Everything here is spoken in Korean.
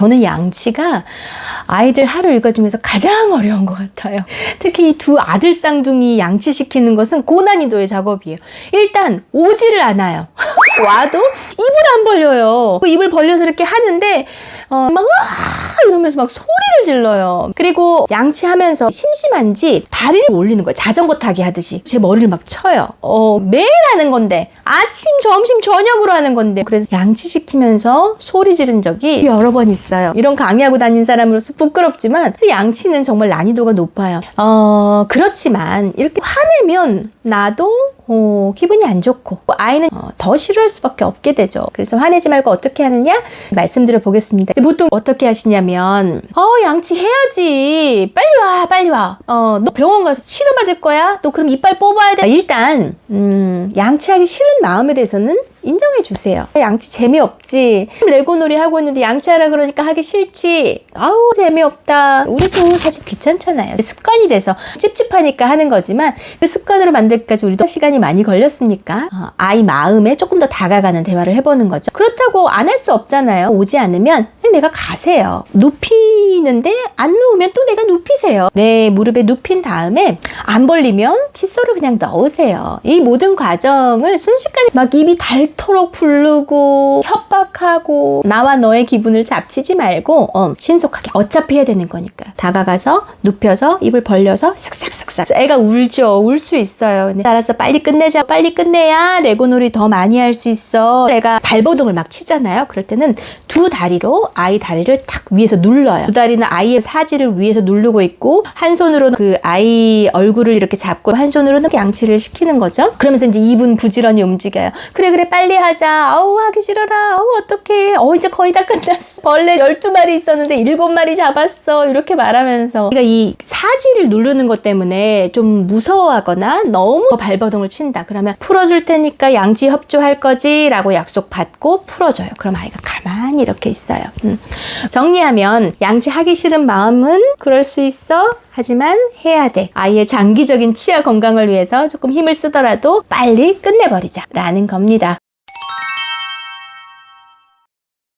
저는 양치가 아이들 하루 일과 중에서 가장 어려운 것 같아요. 특히 이 두 아들 쌍둥이 양치시키는 것은 고난이도의 작업이에요. 일단 오지를 않아요. 와도 입을 안 벌려요. 그 입을 벌려서 이렇게 하는데 어, 막 이러면서 막 소리를 질러요. 그리고 양치하면서 심심한지 다리를 올리는 거예요. 자전거 타기 하듯이 제 머리를 막 쳐요. 어, 매일 하는 건데 아침, 점심, 저녁으로 하는 건데 그래서 양치시키면서 소리 지른 적이 여러 번 있어요. 이런 강의하고 다닌 사람으로서 부끄럽지만 양치는 정말 난이도가 높아요. 어, 그렇지만 이렇게 화내면 나도 어, 기분이 안 좋고 아이는 어, 더 싫어할 수밖에 없게 되죠. 그래서 화내지 말고 어떻게 하느냐 말씀드려 보겠습니다. 보통 어떻게 하시냐면 어 양치해야지 빨리 와 빨리 와어너 병원 가서 치료 받을 거야 너 그럼 이빨 뽑아야 돼 일단 음 양치하기 싫은 마음에 대해서는 인정해 주세요. 양치 재미없지. 레고 놀이 하고 있는데 양치하라 그러니까 하기 싫지. 아우 재미없다. 우리도 사실 귀찮잖아요. 습관이 돼서 찝찝하니까 하는 거지만 그 습관으로 만들기까지 우리도 시간이 많이 걸렸으니까 어, 아이 마음에 조금 더 다가가는 대화를 해보는 거죠. 그렇다고 안 할 수 없잖아요. 오지 않으면 내가 가세요. 눕히는데 안 누우면 또 내가 눕히세요. 내 무릎에 눕힌 다음에 안 벌리면 칫솔을 그냥 넣으세요. 이 모든 과정을 순식간에 막 입이 닳도록 부르고 협박하고 나와 너의 기분을 잡치지 말고 어, 신속하게 어차피 해야 되는 거니까 다가가서 눕혀서 입을 벌려서 슥싹슥싹 애가 울죠. 울 수 있어요. 근데 따라서 빨리 끝내자. 빨리 끝내야 레고놀이 더 많이 할 수 있어. 애가 발버둥을 막 치잖아요. 그럴 때는 두 다리로 아이 다리를 탁 위에서 눌러요. 두 다리는 아이의 사지를 위에서 누르고 있고 한 손으로는 그 아이 얼굴을 이렇게 잡고 한 손으로는 양치를 시키는 거죠. 그러면서 이제 입은 부지런히 움직여요. 그래 그래 빨리 하자. 아우 하기 싫어라. 아우 어떡해. 어 이제 거의 다 끝났어. 벌레 12마리 있었는데 7마리 잡았어. 이렇게 말하면서 그러니까 이 사지를 누르는 것 때문에 좀 무서워하거나 너무 발버둥을 친다. 그러면 풀어줄 테니까 양치 협조할 거지라고 약속 받고 풀어줘요. 그럼 아이가 가만히 이렇게 있어요. 음. 정리하면 양치하기 싫은 마음은 그럴 수 있어. 하지만 해야 돼. 아이의 장기적인 치아 건강을 위해서 조금 힘을 쓰더라도 빨리 끝내버리자. 라는 겁니다.